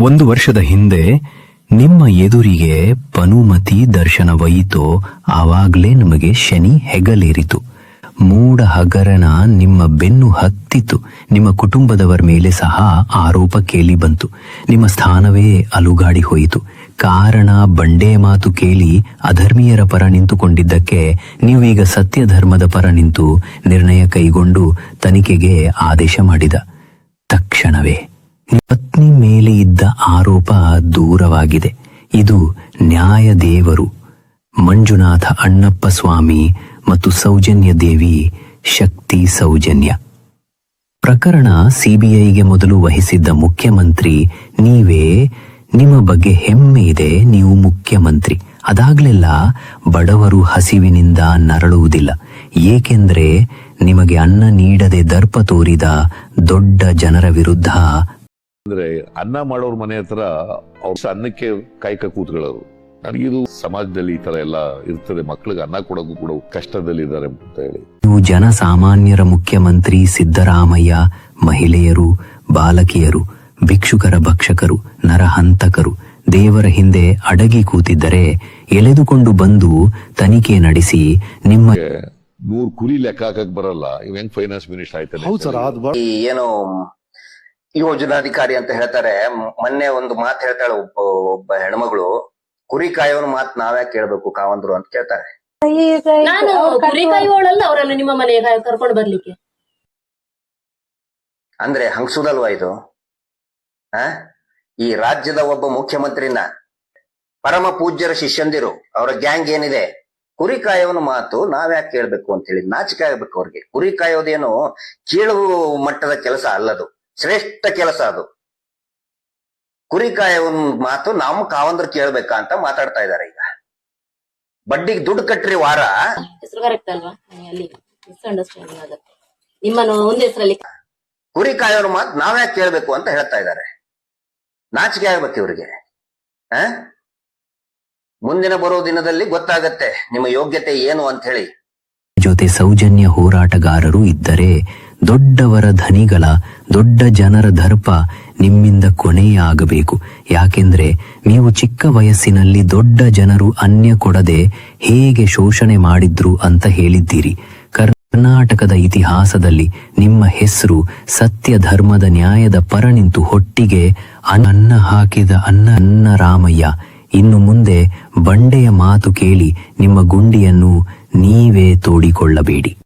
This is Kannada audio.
ಒಂದು ವರ್ಷದ ಹಿಂದೆ ನಿಮ್ಮ ಎದುರಿಗೆ ಪನುಮತಿ ದರ್ಶನವಯಿತೋ ಆವಾಗಲೇ ನಮಗೆ ಶನಿ ಹೆಗಲೇರಿತು. ಮೂಡ ಹಗರಣ ನಿಮ್ಮ ಬೆನ್ನು ಹತ್ತಿತು. ನಿಮ್ಮ ಕುಟುಂಬದವರ ಮೇಲೆ ಸಹ ಆರೋಪ ಕೇಳಿ ಬಂತು. ನಿಮ್ಮ ಸ್ಥಾನವೇ ಅಲುಗಾಡಿ ಹೋಯಿತು. ಕಾರಣ ಬಂಡೆ ಮಾತು ಕೇಳಿ ಅಧರ್ಮೀಯರ ಪರ ನಿಂತುಕೊಂಡಿದ್ದಕ್ಕೆ ನೀವೀಗ ಸತ್ಯ ಧರ್ಮದ ಪರ ನಿಂತು ನಿರ್ಣಯ ಕೈಗೊಂಡು ತನಿಖೆಗೆ ಆದೇಶ ಮಾಡಿದ ತಕ್ಷಣವೇ. ಪತ್ನಿ ಮೇಲೆ ಇದ್ದ ಆರೋಪ ದೂರವಾಗಿದೆ. ಇದು ನ್ಯಾಯ ದೇವರು ಮಂಜುನಾಥ ಅಣ್ಣಪ್ಪ ಸ್ವಾಮಿ ಮತ್ತು ಸೌಜನ್ಯ ದೇವಿ ಶಕ್ತಿ ಸೌಜನ್ಯ. ಪ್ರಕರಣ ಸಿಬಿಐಗೆ ಮೊದಲು ವಹಿಸಿದ್ದ ಮುಖ್ಯಮಂತ್ರಿ, ನೀವೇ ನಿಮ್ಮ ಬಗ್ಗೆ ಹೆಮ್ಮೆ ಇದೆ, ನೀವು ಮುಖ್ಯಮಂತ್ರಿ. ಅದಾಗ್ಲೆಲ್ಲ ಬಡವರು ಹಸಿವಿನಿಂದ ನರಳುವುದಿಲ್ಲ. ಏಕೆಂದ್ರೆ ನಿಮಗೆ ಅನ್ನ ನೀಡದೆ ದರ್ಪ ತೋರಿದ ದೊಡ್ಡ ಜನರ ವಿರುದ್ಧ ಅಂದ್ರೆ ಅನ್ನ ಮಾಡೋರ್ ಮನೆ ಹತ್ರ ಅವ್ರ ಅನ್ನಕ್ಕೆ ಕಾಯ್ಕ ಕೂತ್ಕೊಳ್ಳೋರು. ನನಗಿದು ಸಮಾಜದಲ್ಲಿ ಈ ತರ ಎಲ್ಲ ಇರ್ತದೆ. ಮಕ್ಳಿಗೆ ಅನ್ನ ಕೊಡೋಕು ಕೂಡ ಕಷ್ಟದಲ್ಲಿದ್ದಾರೆ ಅಂತ ಹೇಳಿ. ನೀವು ಜನಸಾಮಾನ್ಯರ ಮುಖ್ಯಮಂತ್ರಿ ಸಿದ್ದರಾಮಯ್ಯ ಮಹಿಳೆಯರು ಬಾಲಕಿಯರು ಭಿಕ್ಷುಕರ ಭಕ್ಷಕರು ನರಹಂತಕರು ದೇವರ ಹಿಂದೆ ಅಡಗಿ ಕೂತಿದ್ದರೆ ಎಳೆದುಕೊಂಡು ಬಂದು ತನಿಖೆ ನಡೆಸಿ ನಿಮ್ಮ ನೂರ್ ಕುರಿ ಲೆಕ್ಕ ಹಾಕಕ್ ಬರಲ್ಲ. ಇವ್ ಹೆಂಗ್ ಫೈನಾನ್ಸ್ ಮಿನಿಸ್ಟರ್ ಆಯ್ತಾನೆ ಹೌದು ಸರ್ ಅದು ಏನು ಯೋಜನಾಧಿಕಾರಿ ಅಂತ ಹೇಳ್ತಾರೆ. ಮೊನ್ನೆ ಒಂದು ಮಾತು ಹೇಳ್ತಾಳೆ ಒಬ್ಬ ಒಬ್ಬ ಹೆಣ್ಮಗಳು. ಕುರಿ ಕಾಯೋನ್ ಮಾತ್ ನಾವ್ಯಾಕೆ ಕೇಳ್ಬೇಕು ಕಾವಂದ್ರು ಅಂತ ಕೇಳ್ತಾರೆ. ನಾನು ಕುರಿ ಕಾಯುವವಳಲ್ಲ ಅವರನ್ನು ನಿಮ್ಮ ಮನೆಗೆ ಕರ್ಕೊಂಡು ಬರ್ಲಿಕ್ಕೆ. ಅಂದ್ರೆ ಹಂಗ್ಸುದಲ್ವಾ ಇದು? ಆ? ಈ ರಾಜ್ಯದ ಒಬ್ಬ ಮುಖ್ಯಮಂತ್ರಿನ ಪರಮ ಪೂಜ್ಯರ ಶಿಷ್ಯಂದಿರು ಅವರ ಗ್ಯಾಂಗ್ ಏನಿದೆ? ಕುರಿ ಕಾಯೋನ ಮಾತು ನಾವ್ಯಾಕೆ ಕೇಳ್ಬೇಕು ಅಂತ ಹೇಳಿ ನಾಚಿಕೆ ಆಗ್ಬೇಕು ಅವ್ರಿಗೆ. ಕುರಿ ಕಾಯೋದೇನು ಕೀಳು ಮಟ್ಟದ ಕೆಲಸ ಅಲ್ಲದು. ಶ್ರೇಷ್ಠ ಕೆಲಸ ಅದು. ಕುರಿ ಒಂದು ಮಾತು ನಮ್ ಕಾವಂದ್ರ ಕೇಳ್ಬೇಕಾ ಅಂತ ಮಾತಾಡ್ತಾ ಇದಾರೆ ಈಗ. ಬಡ್ಡಿಗೆ ದುಡ್ಡು ಕಟ್ಟ್ರಿ ವಾರ. ಹೆಸರು ಕರೆಕ್ಟ್ ಅಲ್ವಾ? ನನಗೆ ಅಲ್ಲಿ ಮಿಸ್ಅಂಡರ್ಸ್ಟ್ಯಾಂಡಿಂಗ್ ಆಗುತ್ತೆ. ನಿಮ್ಮನ್ನು ಒಂದ್ ಹೆಸರಲ್ಲಿ ಕುರಿ ಕಾಯೋರ್ ಮಾತು ನಾವ್ಯಾಕೆ ಕೇಳ್ಬೇಕು ಅಂತ ಹೇಳ್ತಾ ಇದ್ದಾರೆ. ನಾಚಿಕೆ ಆಗ್ಬೇಕು ಇವ್ರಿಗೆ. ಆ ಮುಂದಿನ ಬರೋ ದಿನದಲ್ಲಿ ಗೊತ್ತಾಗತ್ತೆ ನಿಮ್ಮ ಯೋಗ್ಯತೆ ಏನು ಅಂತ ಹೇಳಿ. ಜೊತೆ ಸೌಜನ್ಯ ಹೋರಾಟಗಾರರು ಇದ್ದರೆ ದೊಡ್ಡವರ ಧನಿಗಳ, ದೊಡ್ಡ ಜನರ ದರ್ಪ ನಿಮ್ಮಿಂದ ಕೊನೆಯಾಗಬೇಕು. ಯಾಕೆಂದ್ರೆ ನೀವು ಚಿಕ್ಕ ವಯಸ್ಸಿನಲ್ಲಿ ದೊಡ್ಡ ಜನರು ಅನ್ಯ ಕೊಡದೆ ಹೇಗೆ ಶೋಷಣೆ ಮಾಡಿದ್ರು ಅಂತ ಹೇಳಿದ್ದೀರಿ. ಕರ್ನಾಟಕದ ಇತಿಹಾಸದಲ್ಲಿ ನಿಮ್ಮ ಹೆಸರು ಸತ್ಯ ಧರ್ಮದ ನ್ಯಾಯದ ಪರ ನಿಂತು ಹೊಟ್ಟಿಗೆ ಅನ್ನ ಹಾಕಿದ ಅನ್ನ ಅನ್ನ ರಾಮಯ್ಯ. ಇನ್ನು ಮುಂದೆ ಬಂಡೆಯ ಮಾತು ಕೇಳಿ ನಿಮ್ಮ ಗುಂಡಿಯನ್ನು ನೀವೇ ತೋಡಿಕೊಳ್ಳಬೇಡಿ.